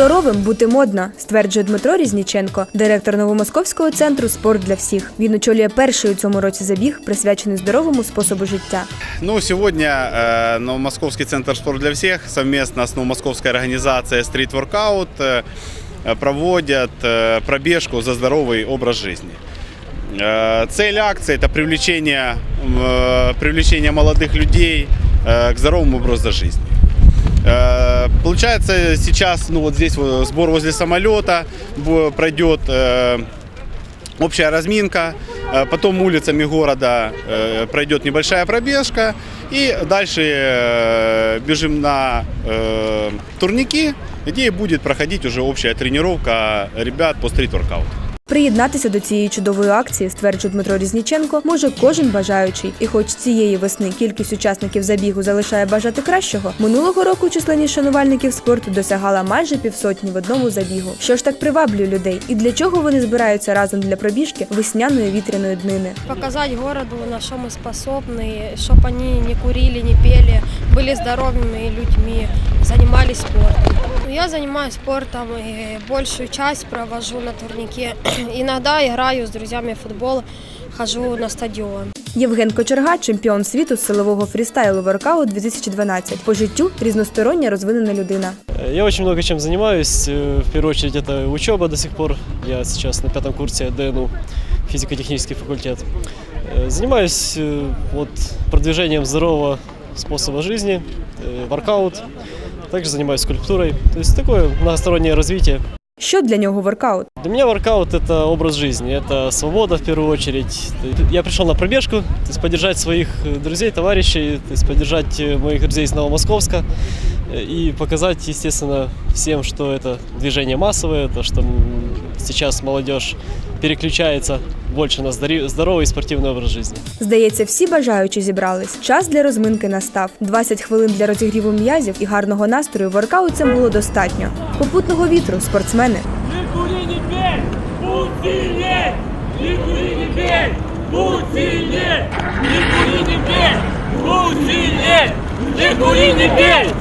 Здоровим бути модно, стверджує Дмитро Різніченко, директор Новомосковського центру Спорт для всіх. Він очолює перший у цьому році забіг, присвячений здоровому способу життя. Ну, сегодня э, Новомосковский центр «Спорт для всех» совместно с Новомосковской организацией «Стрит Воркаут» э, проводят э, пробежку за здоровый образ жизни. Э, Цель акции – это привлечение, э, привлечение молодых людей э, к здоровому образу жизни. Э, Получается, сейчас ну, вот здесь вот сбор возле самолета бу- пройдет э, общая разминка, э, потом улицами города э, пройдет небольшая пробежка, и дальше э, бежим на э, турники, где будет проходить уже общая тренировка ребят по стрит-воркауту. Приєднатися до цієї чудової акції, стверджує Дмитро Різніченко, може кожен бажаючий. І хоч цієї весни кількість учасників забігу залишає бажати кращого, минулого року численність шанувальників спорту досягала майже півсотні в одному забігу. Що ж так приваблює людей, і для чого вони збираються разом для пробіжки весняної вітряної днини? показать городу, на что мы способны, чтобы они не курили, не пели, были здоровыми людьми, занимались спортом. Я занимаюсь спортом и большую часть провожу на турнике. Иногда играю с друзьями в футбол, хожу на стадион. Євген Кочерга, чемпіон світу з силового фрістайлу воркаут 2012. По життю різностороння розвинена людина. Я очень много чем занимаюсь. Э, В первую очередь это учеба до сих пор. Я сейчас на пятом курсе ДНУ, физико-технический факультет. Э, Занимаюсь э, вот, продвижением здорового способа жизни, э, воркаут. Также занимаюсь скульптурой. То есть такое многостороннее развитие. Що для нього воркаут? Для меня воркаут – это образ жизни, это свобода в первую очередь. Я пришел на пробежку, то есть поддержать своих э, друзей, товарищей, то есть поддержать э, моих друзей из Новомосковска э, и показать, естественно, всем, что это движение массовое, то, что м, сейчас молодежь переключается больше на и спортивный образ жизни. Здається, всі бажаючі зібрались. Час для розминки настав. 20 хвилин для розігріву м'язів і гарного настрою воркаутцям було достатньо. Попутного вітру, спортсмени. Не кури, не пей,